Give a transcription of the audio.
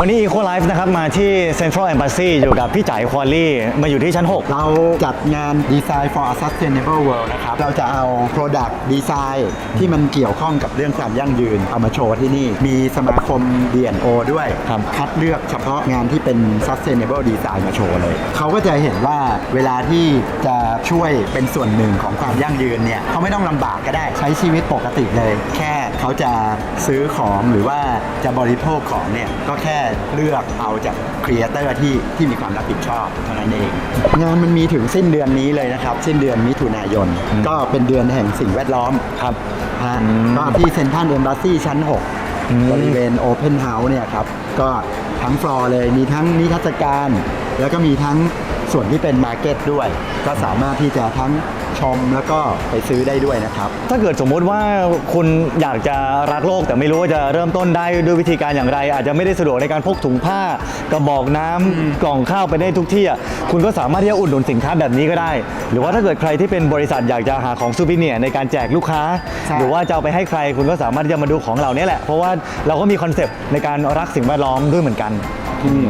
วันนี้ Eco Life นะครับมาที่ Central Embassy อยู่กับพี่จ่ายควอลี่มาอยู่ที่ชั้น 6 เราจัดงาน Design for a Sustainable World นะครับ เราจะเอา Product Design ที่มันเกี่ยวข้องกับเรื่องความยั่งยืน เอามาโชว์ที่นี่ มีสมาคม D&O ด้วย ครับ คัดเลือกเฉพาะงานที่เป็น Sustainable Design มาโชว์เลย เขาก็จะเห็นว่าเวลาที่จะช่วยเป็นส่วนหนึ่งของความยั่งยืนเนี่ยเขาไม่ต้องลำบากก็ได้ใช้ชีวิตปกติเลย แค่เขาจะซื้อของหรือว่าจะบริโภคของเนี่ยก็แค่เลือกเอาจากครีเอเตอร์ที่ที่มีความรับผิดชอบเท่านั้นเอง งานมันมีถึงสิ้นเดือนนี้เลยนะครับ สิ้นเดือนมิถุนายน ก็เป็นเดือนแห่งสิ่งแวดล้อมครับฮะอืมก็ที่เซ็นทรัลเอมบ s สซีชั้นอืม6บริเวณโอเพนเฮาส์เนี่ยครับ ก็ทั้งฟลอร์เลยมีทั้งนิทรรศการ แล้วก็มีทั้ง ส่วนที่เป็นมาร์เก็ตด้วย ก็สามารถที่จะทั้งชมแล้วก็ไปซื้อได้ด้วยนะครับ ถ้าเกิดสมมุติว่าคุณอยากจะรักโลกแต่ไม่รู้ว่าจะเริ่มต้นได้ด้วยวิธีการอย่างไร อาจจะไม่ได้สะดวกในการพกถุงผ้ากระบอกน้ำกล่องข้าวไปได้ทุกที่อะคุณก็สามารถที่จะอุดหนุนสินค้าแบบนี้ก็ได้ หรือว่าถ้าเกิดใครที่เป็นบริษัทอยากจะหาของซูวิเนียร์ในการแจกลูกค้าใช่หรือว่าจะเอาไปให้ใครคุณก็สามารถที่จะมาดูของเหล่านี้แหละเพราะว่าเราก็มีคอนเซปต์ในการรักสิ่งแวดล้อมด้วยเหมือนกันอืม